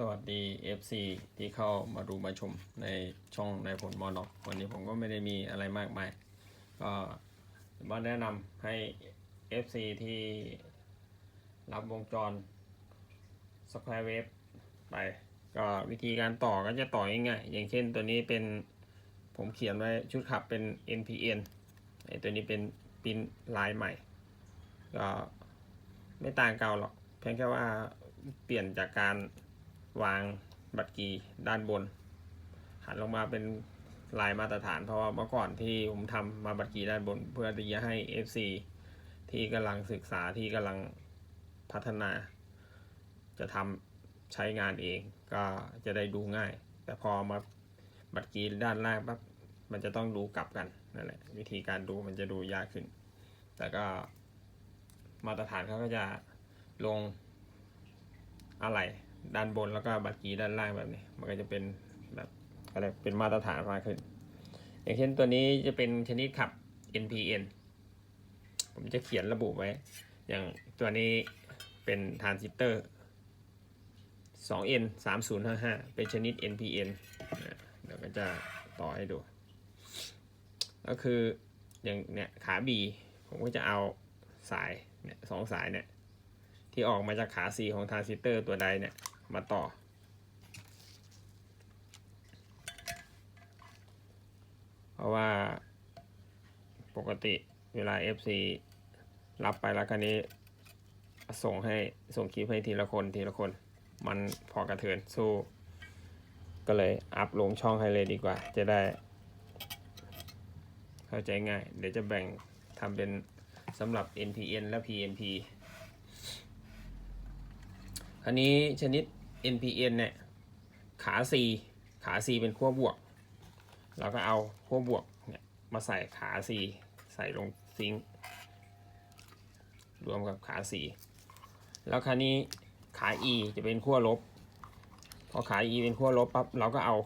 สวัสดี FC ที่เข้ามาดูมาชมในช่องในผลมอนอกวันนี้ผมก็ไม่ได้มีอะไรมากมายก็มาแนะนำให้ FC ที่รับวงจร Square Wave ไป ก็วิธีการต่อก็จะต่อง่ายๆอย่างเช่นตัวนี้เป็นผมเขียนไว้ชุดขับเป็น NPN ไอตัวนี้เป็นปินลายใหม่ ก็ไม่ต่างเก่าหรอก เพียงแค่ว่าเปลี่ยนจากการ วางบัตรกีด้านบน หันลงมาเป็นลายมาตรฐาน เพราะว่าเมื่อก่อนที่ผมทำมาบัตรกีด้านบน เพื่อที่จะให้ FC ที่กำลังศึกษาที่กำลังพัฒนา จะทำใช้งานเองก็จะได้ดูง่าย แต่พอมาบัตรกีด้านล่างปั๊บมันจะต้องดูกลับกันนั่นแหละวิธีการดูมันจะดูยากขึ้น แต่ก็มาตรฐานเขาก็จะลงอะไร ด้านบนแล้วก็บัตรกีด้านล่างแบบนี้ มันก็จะเป็นแบบอะไรเป็นมาตรฐานมากขึ้น อย่างเช่นตัวนี้จะเป็นชนิดขับ NPN ผมจะเขียนระบุไว้ อย่างตัวนี้เป็นทรานซิสเตอร์ 2N 3055 เป็นชนิด NPN เดี๋ยวก็จะต่อให้ดู ก็คืออย่างเนี่ยขา B ผมก็จะเอาสายเนี่ยสองสายเนี่ยที่ออกมาจากขา C ของทรานซิสเตอร์ตัวใดเนี่ย มาต่อ เพราะว่าปกติเวลา FC รับไปแล้วคันนี้ส่งให้ส่งคลิปให้ทีละคนทีละคน มันพอกระเทือนสู้ ก็เลยอัพลงช่องให้เลยดีกว่า จะได้ เข้าใจง่าย เดี๋ยวจะแบ่งทำเป็นสำหรับ NPN และ PNP อันนี้ชนิด NPN เนี่ยขา C ขา C เป็นขั้วบวก เราก็เอาขั้วบวกเนี่ยมาใส่ขา C ใส่ลงซิงค์รวมกับขา C แล้วคราวนี้ขา E จะเป็นขั้วลบ พอขา E เป็นขั้วลบปั๊บเราก็เอา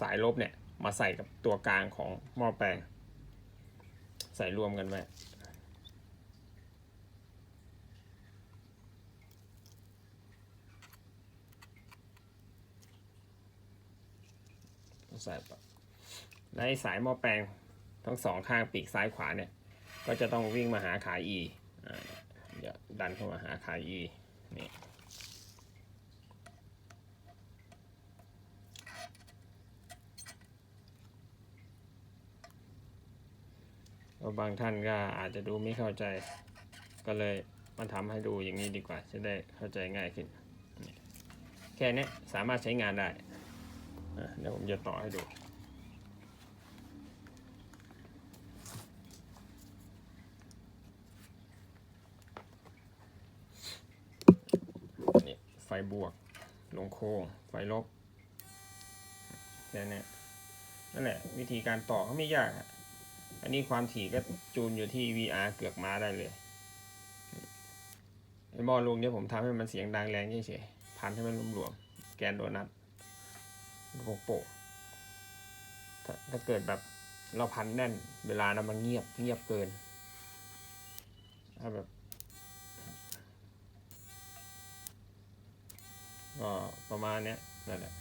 สายลบเนี่ยมาใส่กับตัวกลางของหม้อแปลง ใส่รวมกันไว้ ใส่ปะและไอ้สายหม้อแปลงทั้งสองข้างปีกซ้ายขวาเนี่ย ก็จะต้องวิ่งมาหาขา E เดี๋ยวดันเข้ามาหาขา E นี่บางท่านก็อาจจะดูไม่เข้าใจ ก็เลยมาทำให้ดูอย่างนี้ดีกว่า จะได้เข้าใจง่ายขึ้นนแค่นี้สามารถใช้งานได้ เดี๋ยวผมจะต่อให้ดูนี่ไฟบวก ลงโค้ง ไฟลบแค่นี้นั่นแหละ วิธีการต่อเขาไม่ยากอะอันนี้ความถี่ก็จูนอยู่ที่ VR เกือกม้าได้เลยไอ้หม้อลุงเนี่ยผมทำให้มันเสียงดังแรงเฉยๆพันให้มันรวมๆแกนโดนัท โปะโปะถ้าถ้าเกิดแบบเราพันแน่น เวลานะมันเงียบเงียบเกินถ้าแบบก็ประมาณเนี้ยนั่นแหละ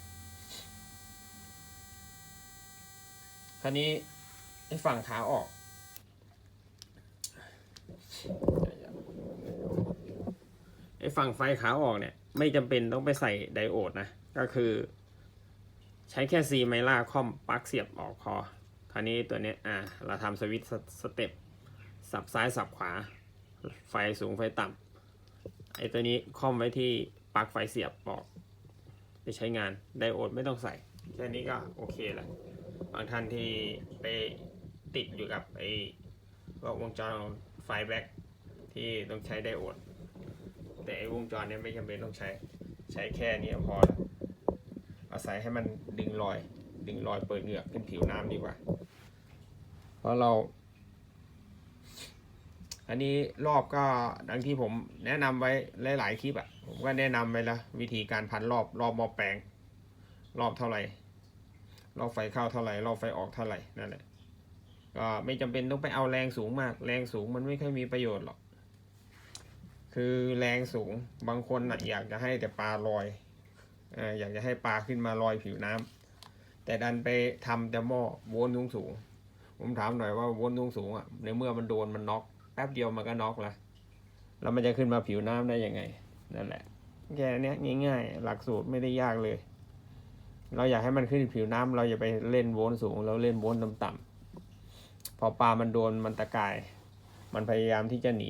คราวนี้ไอ้ฝั่งขาออกไอ้ฝั่งไฟขาออกเนี่ย ไม่จำเป็นต้องไปใส่ไดโอดนะ ก็คือ ใช้แค่ซีไมล่าคอมปลั๊กเสียบออกพอ คราวนี้ตัวนี้อ่าเราทำสวิตช์สเต็ปสับซ้ายสับขวา ไฟสูงไฟต่ำไอตัวนี้คอมไว้ที่ปลั๊กไฟเสียบออก ไปใช้งานไดโอดไม่ต้องใส่ แค่นี้ก็โอเคแล้วบางท่านที่ไปติดอยู่กับไอ้พวกวงจรไฟแบ็กที่ต้องใช้ไดโอด แต่ไอวงจรเนี้ยไม่จำเป็นต้องใช้ใช้แค่นี้พอแล้ว อาศัยให้มันดึงรอย ดึงรอยเปิดเหงือกขึ้นผิวน้ำดีกว่า เพราะเรา อันนี้รอบก็ดังที่ผมแนะนำไว้หลาย ๆ คลิปอะ่ะ ผมก็แนะนำไปแล้ววิธีการพันรอบรอบหม้อแปลง รอบเท่าไหร่ รอบไฟเข้าเท่าไหร่ รอบไฟออกเท่าไหร่นั่นแหละก็ไม่จำเป็นต้องไปเอาแรงสูงมาก แรงสูงมันไม่ค่อยมีประโยชน์หรอกคือแรงสูงบางคนน่ะอยากจะให้แต่ปลาลอย อยากจะให้ปลาขึ้นมาลอยผิวน้ำแต่ดันไปทำแต่หม้อวลต์สูงสูงผมถามหน่อยว่าวลต์สูงสูงอะในเมื่อมันโดนมันน็อกแป๊บเดียวมันก็น็อกละแล้วมันจะขึ้นมาผิวน้ำได้ยังไงนั่นแหละแค่นี้ยง่ายๆ หลักสูตรไม่ได้ยากเลย เราอยากให้มันขึ้นผิวน้ำเราอย่าไปเล่นวลต์สูง เราเล่นวลต์ต่ำๆพอปลามันโดนมันตะกาย มันพยายามที่จะหนี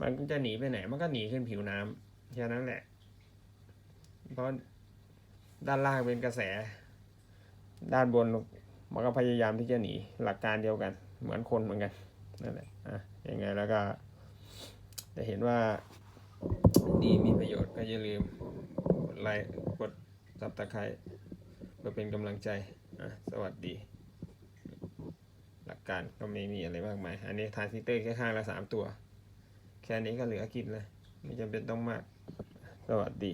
มันก็จะหนีไปไหน มันก็หนีขึ้นผิวน้ำแค่นั้นแหละ เพราะด้านล่างเป็นกระแส ด้านบนมันก็พยายามที่จะหนีหลักการเดียวกัน เหมือนคนเหมือนกันนั่นแหละอะยังไงแล้วก็ จะเห็นว่าดีมีประโยชน์ก็อย่าลืมกดไลค์กดซับตะไคร้เพื่อเป็นกำลังใจอะสวัสดี หลักการก็ไม่มีอะไรมากมาย อันนี้ทานซิเตอร์แค่ข้างละสามตัว แค่นี้ก็เหลือกินเลยไม่จำเป็นต้องมาก สวัสดี